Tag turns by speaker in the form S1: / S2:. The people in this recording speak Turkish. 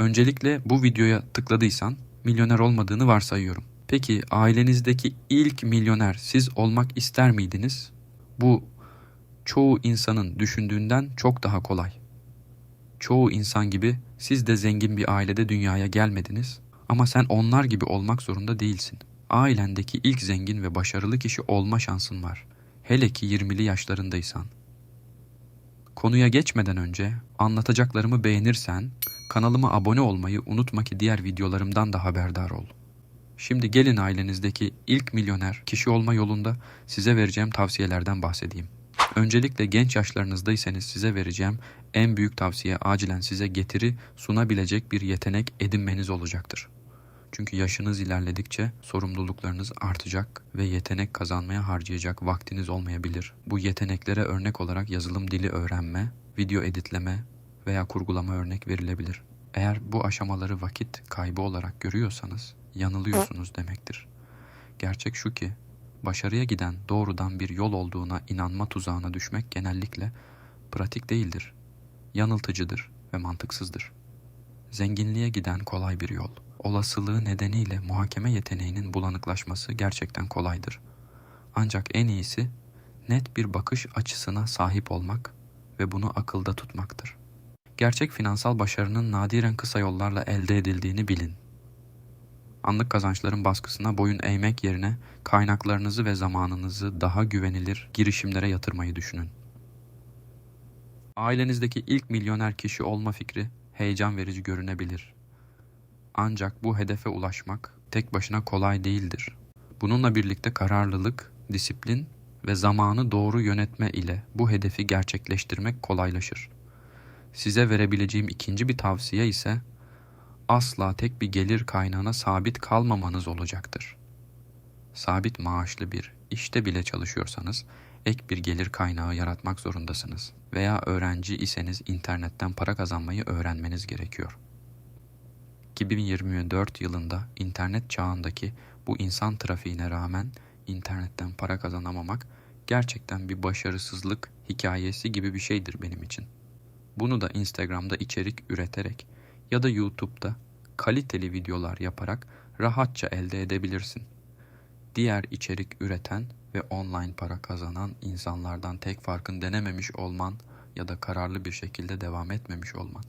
S1: Öncelikle bu videoya tıkladıysan milyoner olmadığını varsayıyorum. Peki ailenizdeki ilk milyoner siz olmak ister miydiniz? Bu çoğu insanın düşündüğünden çok daha kolay. Çoğu insan gibi siz de zengin bir ailede dünyaya gelmediniz ama sen onlar gibi olmak zorunda değilsin. Ailendeki ilk zengin ve başarılı kişi olma şansın var. Hele ki 20'li yaşlarındaysan. Konuya geçmeden önce anlatacaklarımı beğenirsen kanalıma abone olmayı unutma ki diğer videolarımdan da haberdar ol. Şimdi gelin ailenizdeki ilk milyoner kişi olma yolunda size vereceğim tavsiyelerden bahsedeyim. Öncelikle genç yaşlarınızdaysanız size vereceğim en büyük tavsiye acilen size getiri sunabilecek bir yetenek edinmeniz olacaktır. Çünkü yaşınız ilerledikçe sorumluluklarınız artacak ve yetenek kazanmaya harcayacak vaktiniz olmayabilir. Bu yeteneklere örnek olarak yazılım dili öğrenme, video editleme veya kurgulama örnek verilebilir. Eğer bu aşamaları vakit kaybı olarak görüyorsanız yanılıyorsunuz demektir. Gerçek şu ki başarıya giden doğrudan bir yol olduğuna inanma tuzağına düşmek genellikle pratik değildir. Yanıltıcıdır ve mantıksızdır. Zenginliğe giden kolay bir yol. Olasılığı nedeniyle muhakeme yeteneğinin bulanıklaşması gerçekten kolaydır. Ancak en iyisi net bir bakış açısına sahip olmak ve bunu akılda tutmaktır. Gerçek finansal başarının nadiren kısa yollarla elde edildiğini bilin. Anlık kazançların baskısına boyun eğmek yerine kaynaklarınızı ve zamanınızı daha güvenilir girişimlere yatırmayı düşünün. Ailenizdeki ilk milyoner kişi olma fikri heyecan verici görünebilir. Ancak bu hedefe ulaşmak tek başına kolay değildir. Bununla birlikte kararlılık, disiplin ve zamanı doğru yönetme ile bu hedefi gerçekleştirmek kolaylaşır. Size verebileceğim ikinci bir tavsiye ise asla tek bir gelir kaynağına sabit kalmamanız olacaktır. Sabit maaşlı bir işte bile çalışıyorsanız ek bir gelir kaynağı yaratmak zorundasınız veya öğrenci iseniz internetten para kazanmayı öğrenmeniz gerekiyor. 2024 yılında internet çağındaki bu insan trafiğine rağmen internetten para kazanamamak gerçekten bir başarısızlık hikayesi gibi bir şeydir benim için. Bunu da Instagram'da içerik üreterek ya da YouTube'da kaliteli videolar yaparak rahatça elde edebilirsin. Diğer içerik üreten ve online para kazanan insanlardan tek farkın denememiş olman ya da kararlı bir şekilde devam etmemiş olman.